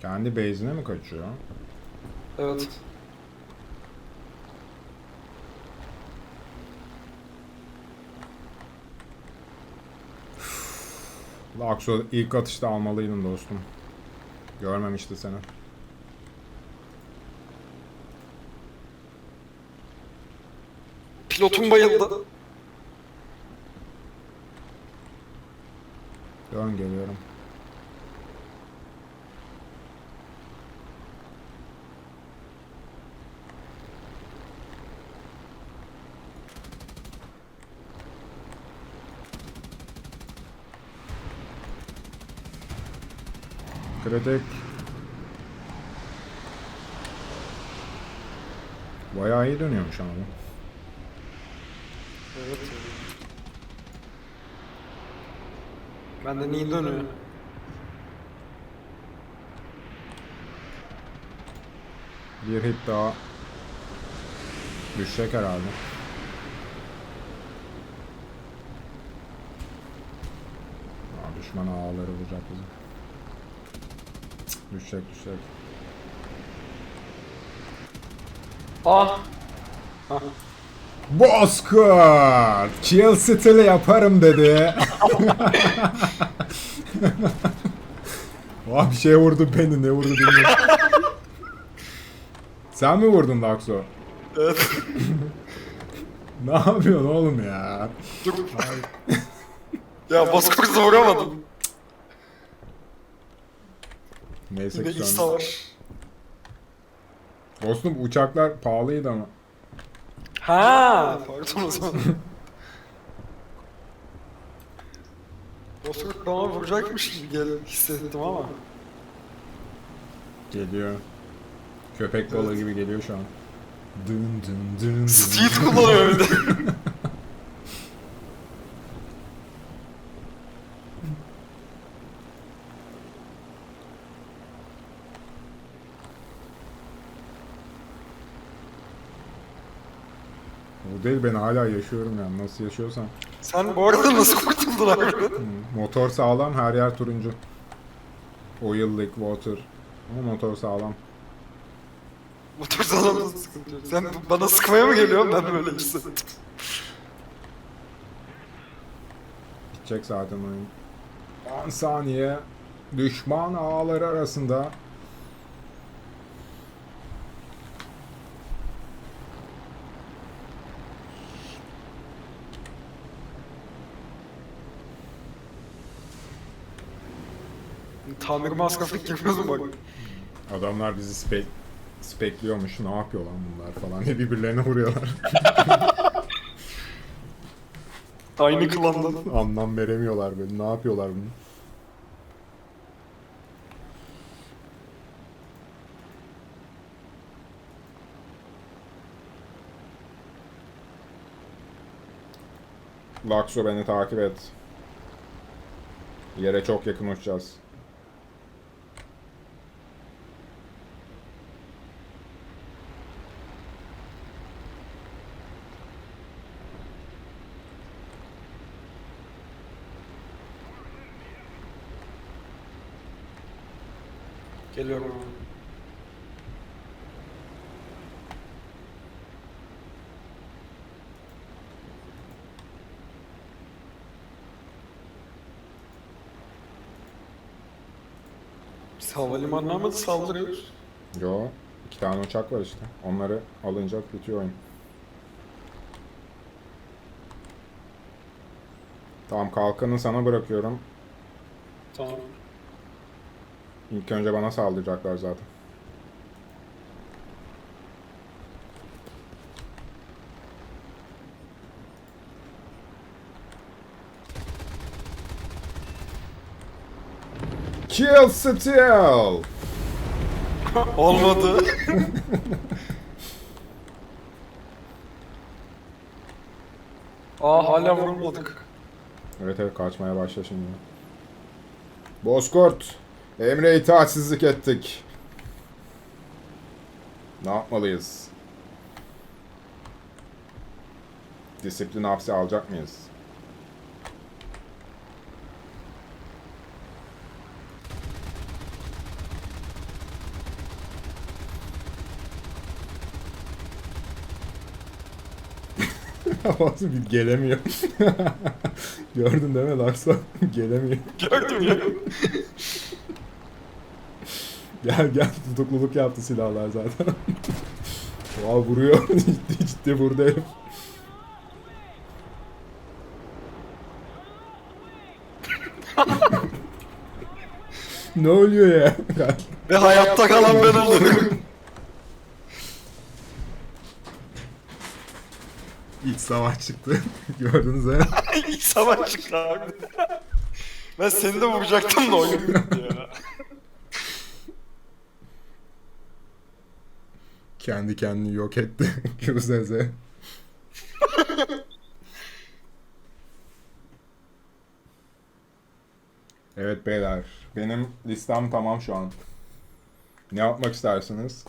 Kendi base'ine mi kaçıyor? Evet. Lakso ilk atışta almalıydın dostum. Görmemişti seni. Pilotum bayıldı. Dön geliyorum. Kritik. Bayağı iyi dönüyormuş ama. Evet. Benden iyi dönüyor. Bir hit daha. Düşecek herhalde. Aa, düşman ağları vuracak bizi. Düşecek düşecek. Ah! Bozkurt! Kill steal yaparım dedi. Aa, bir şey vurdu beni ne vurdu bilmiyorum. Sen mi vurdun Lakso? Evet. Ne yapıyorsun oğlum ya? Ya Bozkurt'u vuramadım. Neyse ki X'ta sonra. var. Dostum uçaklar pahalıydı ama. Ha, pardon o zaman. Bozkurt bana vuracakmış gibi gel hissettim ama. Geliyor. Köpek balığı gibi geliyor şu an. Dın dın dın dın. Steed kullanıyor bir de. Değil ben hala yaşıyorum yani nasıl yaşıyorsam. Sen bu arada nasıl kurtuldun abi? Hmm, Motor sağlam her yer turuncu. Oil leak water. Ama motor sağlam. Motor nasıl sıkıntı yok? Sen bana sıkmaya mı geliyorsun? Ben böyle hissettim. Gidecek zaten oyun. 10 saniye. Düşman ağları arasında. Tamir yapıyoruz mu bak? Adamlar bizi spek spekliyormuş. Ne yapıyor lan bunlar falan diye birbirlerine vuruyorlar. Aynı klandan. Anlam veremiyorlar böyle. Ne yapıyorlar bunu? Lakso beni takip et. Yere çok yakın uçacağız. Geliyorum. Biz havalimanına mı saldırıyoruz? Yo, iki tane uçak var işte. Onları alınca bitiyor oyun. Tamam kalkanı sana bırakıyorum. Tamam. İlk önce bana saldıracaklar zaten. Kill steal! Olmadı. Aa hala vurulmadık. Evet evet kaçmaya başla şimdi. Bozkurt, Emre itaatsizlik ettik. Ne yapmalıyız? Disiplin hapse alacak mıyız? Havası bir gelemiyor. Gördün değil mi Larsa? gelemiyor. Gördüm ya. Gel gel tutukluluk yaptı silahlar zaten. Oha vuruyor. ciddi ciddi vurdu herif. ne oluyor ya? Ve hayatta kalan ben olurum. İç savaş çıktı. Gördünüz mü? İlk savaş çıktı abi. Ben seni de vuracaktım da oyun bitti ya. Kendi kendini yok etti. QZZ. evet beyler. Benim listem tamam şu an. Ne yapmak istersiniz?